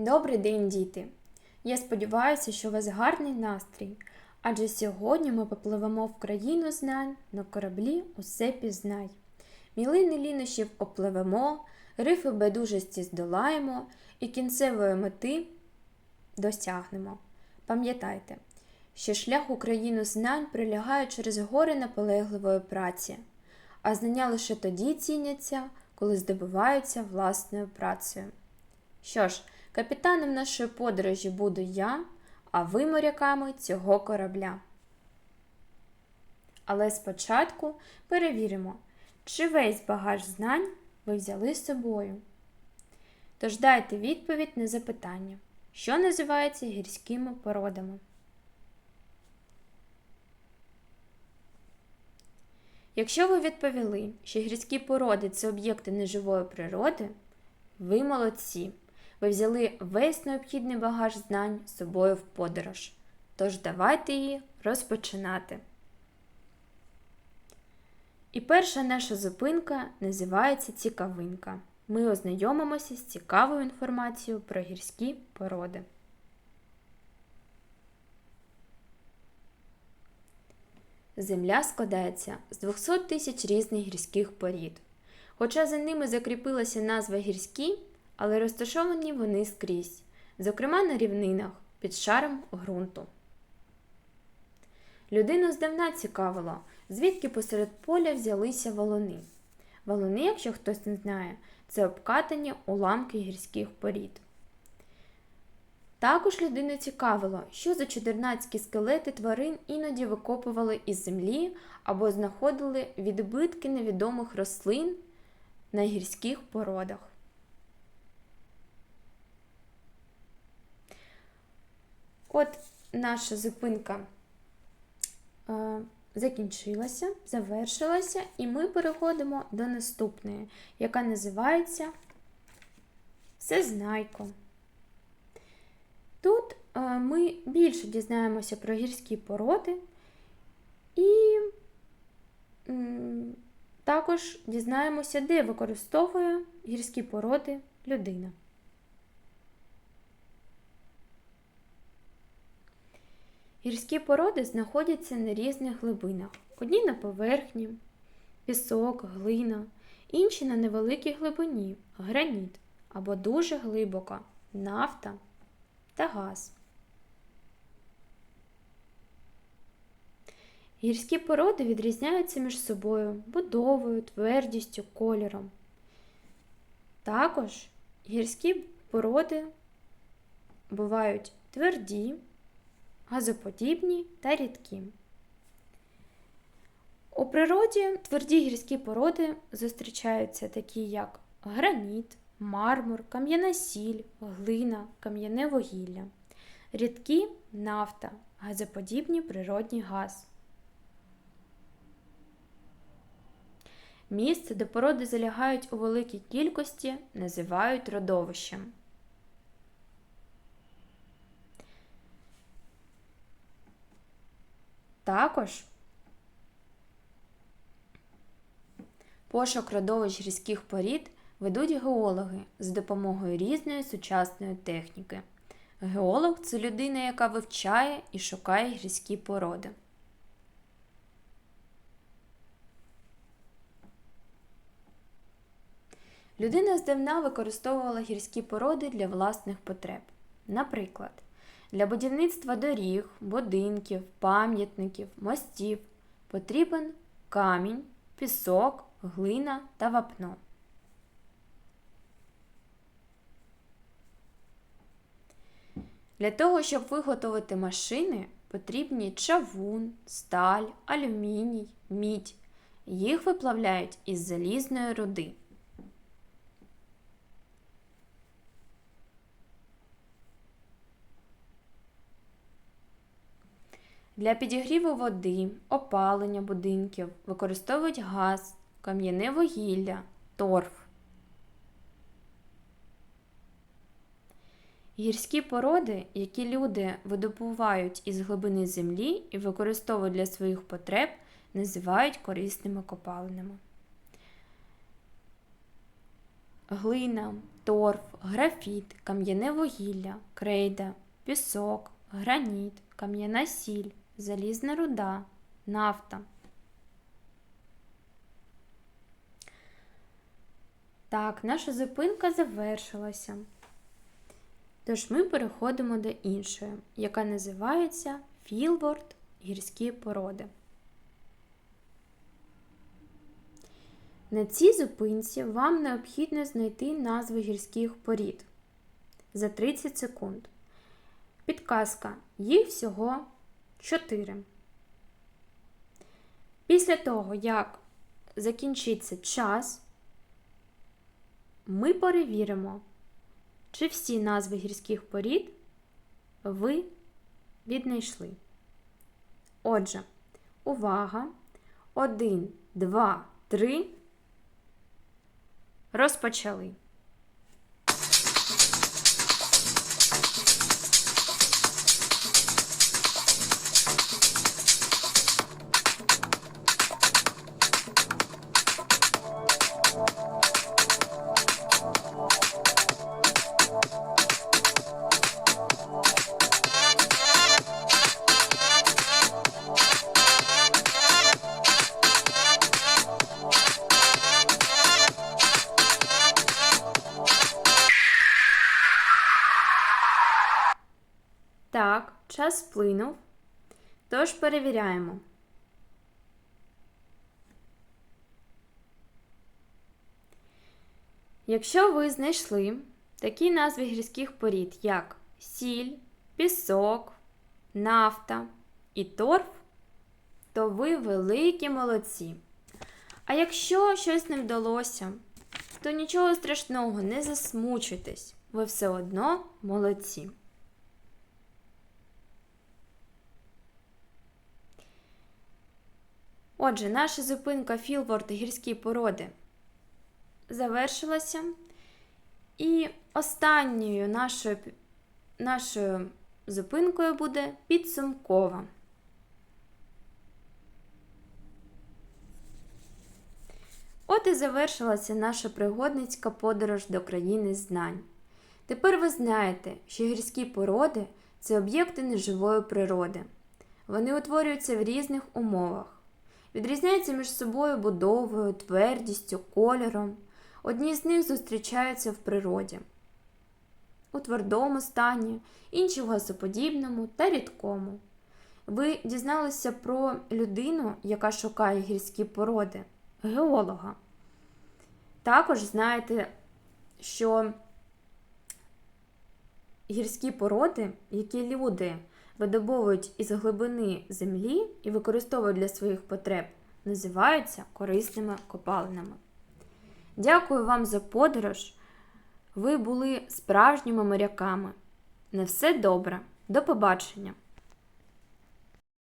Добрий день, діти! Я сподіваюся, що у вас гарний настрій, адже сьогодні ми попливемо в країну знань на кораблі усе пізнай. Мілини лінощів опливемо, рифи байдужості здолаємо і кінцевої мети досягнемо. Пам'ятайте, що шлях у країну знань прилягає через гори наполегливої праці, а знання лише тоді ціняться, коли здобуваються власною працею. Що ж, капітаном нашої подорожі буду я, а ви моряками цього корабля. Але спочатку перевіримо, чи весь багаж знань ви взяли з собою. Тож дайте відповідь на запитання, що називається гірськими породами. Якщо ви відповіли, що гірські породи це об'єкти неживої природи, ви молодці. Ви взяли весь необхідний багаж знань з собою в подорож. Тож давайте її розпочинати. І перша наша зупинка називається Цікавинка. Ми ознайомимося з цікавою інформацією про гірські породи. Земля складається з 200 тисяч різних гірських порід. Хоча за ними закріпилася назва гірські, але розташовані вони скрізь, зокрема на рівнинах під шаром ґрунту. Людину здавна цікавило, звідки посеред поля взялися валуни. Валуни, якщо хтось не знає, це обкатані уламки гірських порід. Також людину цікавило, що за чудернацькі скелети тварин іноді викопували із землі або знаходили відбитки невідомих рослин на гірських породах. От наша зупинка е, закінчилася, завершилася, і ми переходимо до наступної, яка називається Всезнайко. Тут е, ми більше дізнаємося про гірські породи і м, також дізнаємося, де використовує гірські породи людина. Гірські породи знаходяться на різних глибинах. Одні на поверхні, пісок, глина, інші на невеликій глибині, граніт або дуже глибоко, нафта та газ. Гірські породи відрізняються між собою будовою, твердістю, кольором. Також гірські породи бувають тверді, газоподібні та рідкі. У природі тверді гірські породи зустрічаються такі, як граніт, мармур, кам'яна сіль, глина, кам'яне вугілля, рідкі нафта, газоподібні природній газ. Місце, де породи залягають у великій кількості, називають родовищем. Також пошук родовищ гірських порід ведуть геологи з допомогою різної сучасної техніки. Геолог це людина, яка вивчає і шукає гірські породи. Людина здавна використовувала гірські породи для власних потреб. Наприклад, для будівництва доріг, будинків, пам'ятників, мостів потрібен камінь, пісок, глина та вапно. Для того, щоб виготовити машини, потрібні чавун, сталь, алюміній, мідь. Їх виплавляють із залізної руди. Для підігріву води, опалення будинків використовують газ, кам'яне вугілля, торф. Гірські породи, які люди видобувають із глибини землі і використовують для своїх потреб, називають корисними копалинами. глина, торф, графіт, кам'яне вугілля, крейда, пісок, граніт, кам'яна сіль, залізна руда, нафта. Так, наша зупинка завершилася. Тож ми переходимо до іншої, яка називається Філворд гірські породи. На цій зупинці вам необхідно знайти назви гірських порід за 30 секунд. Підказка. Їх всього 4. Після того, як закінчиться час, ми перевіримо, чи всі назви гірських порід ви віднайшли. Отже, увага! 1, 2, 3. Розпочали. Так, час сплинув. Тож перевіряємо. Якщо ви знайшли такі назви гірських порід, як сіль, пісок, нафта і торф, то ви великі молодці. А якщо щось не вдалося, то нічого страшного, не засмучуйтесь, ви все одно молодці. Отже, наша зупинка Філворд гірські породи завершилася. І останньою нашою, нашою зупинкою буде підсумкова. От і завершилася наша пригодницька подорож до країни знань. Тепер ви знаєте, що гірські породи це об'єкти неживої природи. Вони утворюються в різних умовах, відрізняються між собою будовою, твердістю, кольором. Одні з них зустрічаються в природі у твердому стані, інші в газоподібному та рідкому. Ви дізналися про людину, яка шукає гірські породи, геолога. Також знаєте, що гірські породи, які люди видобовують із глибини землі і використовують для своїх потреб, називаються корисними копалинами. Дякую вам за подорож. Ви були справжніми моряками. На все добре. До побачення!